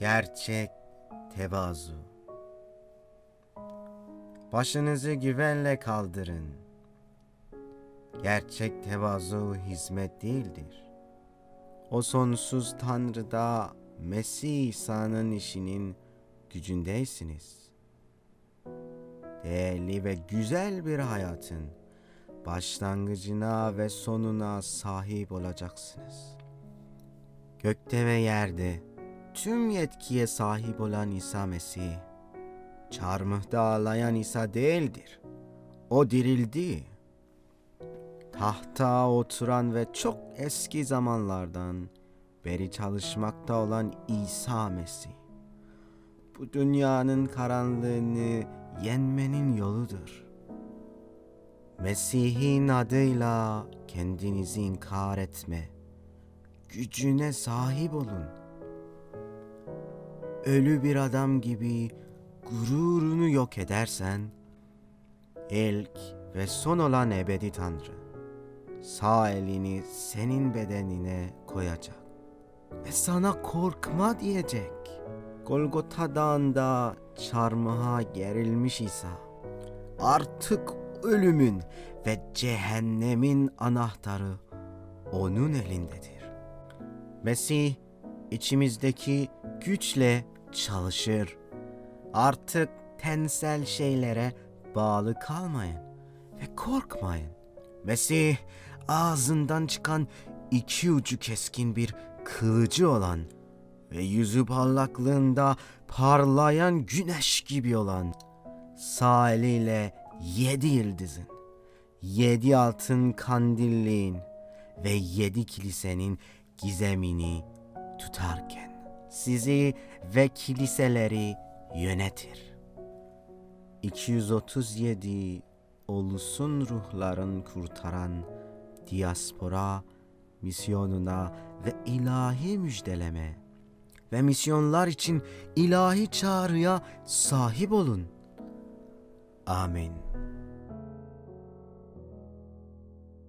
Gerçek tevazu. Başınızı güvenle kaldırın. Gerçek tevazu hizmet değildir. O sonsuz Tanrı'da Mesih İsa'nın işinin gücündeysiniz. Değerli ve güzel bir hayatın başlangıcına ve sonuna sahip olacaksınız. Gökte ve yerde tüm yetkiye sahip olan İsa Mesih, çarmıhta ağlayan İsa değildir. O dirildi. Tahta oturan ve çok eski zamanlardan beri çalışmakta olan İsa Mesih. Bu dünyanın karanlığını yenmenin yoludur. Mesih'in adıyla kendinizi inkar etme. Gücüne sahip olun. Ölü bir adam gibi gururunu yok edersen, ilk ve son olan ebedi Tanrı, sağ elini senin bedenine koyacak ve sana korkma diyecek. Golgota Dağı'nda çarmıha gerilmiş İsa, artık ölümün ve cehennemin anahtarı onun elindedir. Mesih içimizdeki güçle çalışır. Artık tensel şeylere bağlı kalmayın ve korkmayın. Mesih ağzından çıkan iki ucu keskin bir kılıcı olan ve yüzü parlaklığında parlayan güneş gibi olan sağ eliyle yedi yıldızın, yedi altın kandilliğin ve yedi kilisenin gizemini tutarken sizi ve kiliseleri yönetir. 237 Ulusun ruhların kurtaran diaspora misyonuna ve ilahi müjdeleme ve misyonlar için ilahi çağrıya sahip olun. Amin.